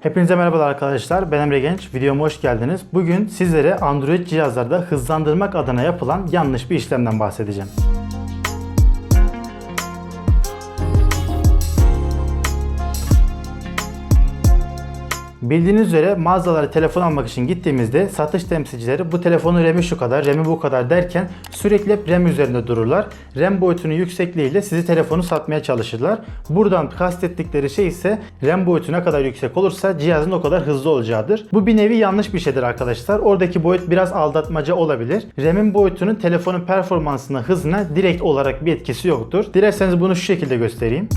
Hepinize merhabalar arkadaşlar. Ben Emre Genç. Videoma hoş geldiniz. Bugün sizlere Android cihazlarda hızlandırmak adına yapılan yanlış bir işlemden bahsedeceğim. Bildiğiniz üzere mağazalara telefon almak için gittiğimizde satış temsilcileri bu telefonun RAM'i şu kadar, RAM'i bu kadar derken sürekli hep RAM üzerinde dururlar. RAM boyutunun yüksekliğiyle sizi telefonu satmaya çalışırlar. Buradan kastettikleri şey ise RAM boyutu ne kadar yüksek olursa cihazın o kadar hızlı olacağıdır. Bu bir nevi yanlış bir şeydir arkadaşlar. Oradaki boyut biraz aldatmaca olabilir. RAM'in boyutunun telefonun performansına, hızına direkt olarak bir etkisi yoktur. Dilerseniz bunu şu şekilde göstereyim.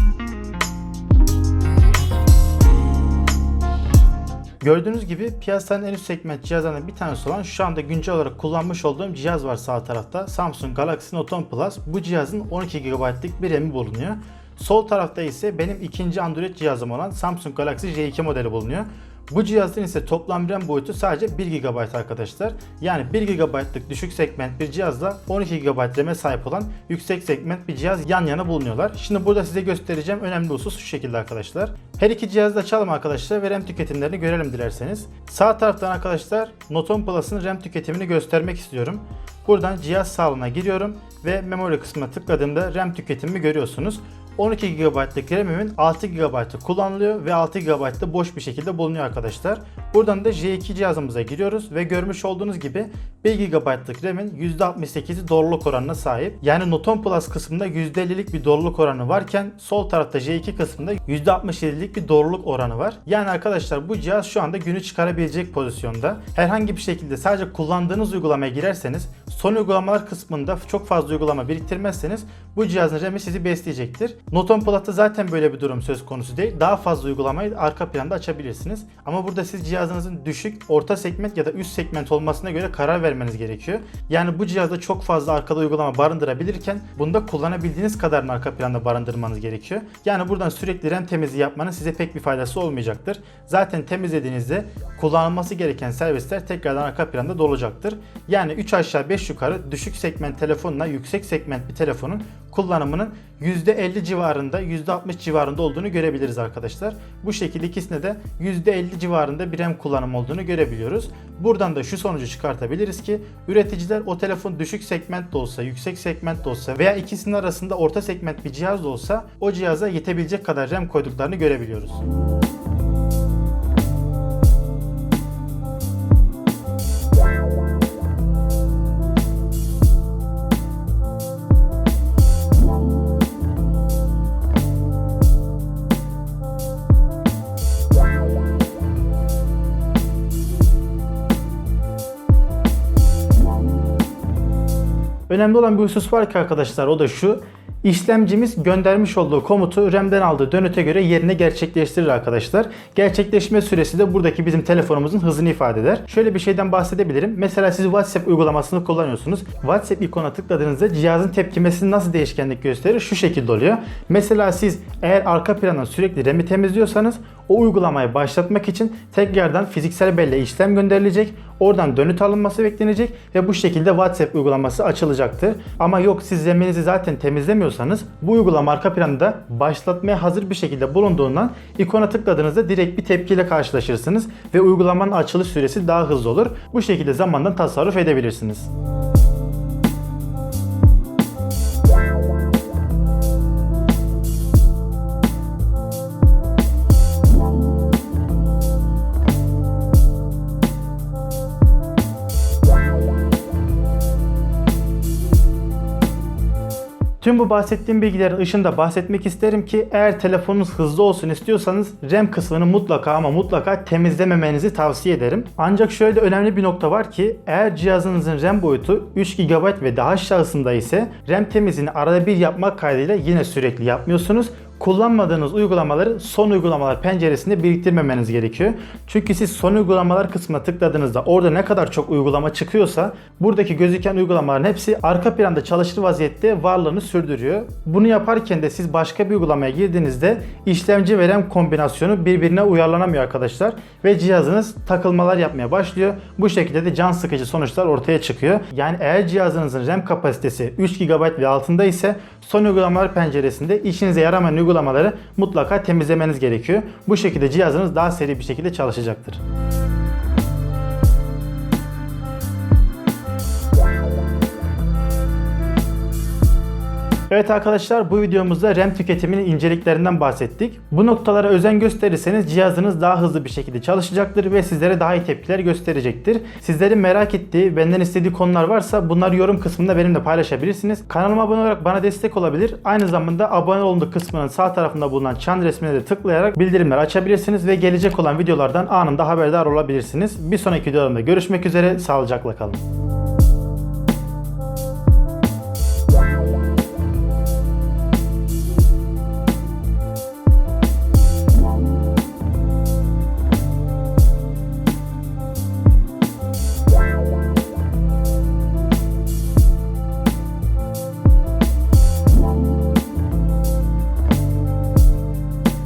Gördüğünüz gibi piyasanın en üst segment cihazlarından bir tanesi olan şu anda güncel olarak kullanmış olduğum cihaz var sağ tarafta. Samsung Galaxy Note 10 Plus. Bu cihazın 12 GB'lık bir RAM'i bulunuyor. Sol tarafta ise benim ikinci Android cihazım olan Samsung Galaxy J2 modeli bulunuyor. Bu cihazın ise toplam RAM boyutu sadece 1 GB arkadaşlar. Yani 1 GB'lık düşük segment bir cihazla 12 GB RAM'e sahip olan yüksek segment bir cihaz yan yana bulunuyorlar. Şimdi burada size göstereceğim önemli husus şu şekilde arkadaşlar. Her iki cihazı da açalım arkadaşlar ve RAM tüketimlerini görelim dilerseniz. Sağ taraftan arkadaşlar Note 10 Plus'ın RAM tüketimini göstermek istiyorum. Buradan cihaz sağlığına giriyorum ve memory kısmına tıkladığımda RAM tüketimimi görüyorsunuz. 12 GB'lık RAM'imin 6 GB'ı kullanılıyor ve 6 GB da boş bir şekilde bulunuyor arkadaşlar. Buradan da J2 cihazımıza giriyoruz ve görmüş olduğunuz gibi 1 GB'lık RAM'in %68'i doğruluk oranına sahip. Yani Note 10 Plus kısmında %50'lik bir doğruluk oranı varken sol tarafta J2 kısmında %67'lik bir doğruluk oranı var. Yani arkadaşlar bu cihaz şu anda günü çıkarabilecek pozisyonda. Herhangi bir şekilde sadece kullandığınız uygulamaya girerseniz son uygulamalar kısmında çok fazla uygulama biriktirmezseniz bu cihazın RAM'i sizi besleyecektir. Note 10 Plus'ta zaten böyle bir durum söz konusu değil. Daha fazla uygulamayı arka planda açabilirsiniz. Ama burada siz cihazınızın düşük, orta segment ya da üst segment olmasına göre karar vermeniz gerekiyor. Yani bu cihazda çok fazla arkada uygulama barındırabilirken bunda kullanabildiğiniz kadarını arka planda barındırmanız gerekiyor. Yani buradan sürekli RAM temizliği yapmanın size pek bir faydası olmayacaktır. Zaten temizlediğinizde kullanılması gereken servisler tekrardan arka planda dolacaktır. Yani 3 aşağı 5 yukarı düşük segment telefonla yüksek segment bir telefonun kullanımının %50 civarında, %60 civarında olduğunu görebiliriz arkadaşlar. Bu şekilde ikisinde de %50 civarında bir RAM kullanım olduğunu görebiliyoruz. Buradan da şu sonucu çıkartabiliriz ki üreticiler o telefon düşük segment de olsa, yüksek segment de olsa veya ikisinin arasında orta segment bir cihaz da olsa o cihaza yetebilecek kadar RAM koyduklarını görebiliyoruz. Önemli olan bir husus var ki arkadaşlar o da şu. İşlemcimiz göndermiş olduğu komutu RAM'den aldığı dönüte göre yerine gerçekleştirir arkadaşlar. Gerçekleşme süresi de buradaki bizim telefonumuzun hızını ifade eder. Şöyle bir şeyden bahsedebilirim. Mesela siz WhatsApp uygulamasını kullanıyorsunuz. WhatsApp ikona tıkladığınızda cihazın tepkimesi nasıl değişkenlik gösterir? Şu şekilde oluyor. Mesela siz eğer arka plandan sürekli RAM'i temizliyorsanız o uygulamayı başlatmak için tekrardan fiziksel belle işlem gönderilecek. Oradan dönüt alınması beklenecek ve bu şekilde WhatsApp uygulaması açılacaktır. Ama yok siz RAM'inizi zaten temizlemiyorsanız bu uygulama arka planda başlatmaya hazır bir şekilde bulunduğundan ikona tıkladığınızda direkt bir tepkiyle karşılaşırsınız ve uygulamanın açılış süresi daha hızlı olur. Bu şekilde zamandan tasarruf edebilirsiniz. Tüm bu bahsettiğim bilgilerin ışığında bahsetmek isterim ki eğer telefonunuz hızlı olsun istiyorsanız RAM kısmını mutlaka ama mutlaka temizlememenizi tavsiye ederim. Ancak şöyle önemli bir nokta var ki eğer cihazınızın RAM boyutu 3 GB ve daha aşağısında ise RAM temizliğini arada bir yapmak kaydıyla yine sürekli yapmıyorsunuz kullanmadığınız uygulamaları son uygulamalar penceresinde biriktirmemeniz gerekiyor. Çünkü siz son uygulamalar kısmına tıkladığınızda orada ne kadar çok uygulama çıkıyorsa buradaki gözüken uygulamaların hepsi arka planda çalışır vaziyette varlığını sürdürüyor. Bunu yaparken de siz başka bir uygulamaya girdiğinizde işlemci ve RAM kombinasyonu birbirine uyarlanamıyor arkadaşlar ve cihazınız takılmalar yapmaya başlıyor. Bu şekilde de can sıkıcı sonuçlar ortaya çıkıyor. Yani eğer cihazınızın RAM kapasitesi 3 GB ve altında ise son uygulamalar penceresinde işinize yaramayan uygulamalar uygulamaları mutlaka temizlemeniz gerekiyor. Bu şekilde cihazınız daha seri bir şekilde çalışacaktır. Evet arkadaşlar bu videomuzda RAM tüketiminin inceliklerinden bahsettik. Bu noktalara özen gösterirseniz cihazınız daha hızlı bir şekilde çalışacaktır ve sizlere daha iyi tepkiler gösterecektir. Sizlerin merak ettiği, benden istediği konular varsa bunları yorum kısmında benimle paylaşabilirsiniz. Kanalıma abone olarak bana destek olabilir. Aynı zamanda abone olundu kısmının sağ tarafında bulunan çan resmine de tıklayarak bildirimler açabilirsiniz ve gelecek olan videolardan anında haberdar olabilirsiniz. Bir sonraki videolarımda görüşmek üzere. Sağlıcakla kalın.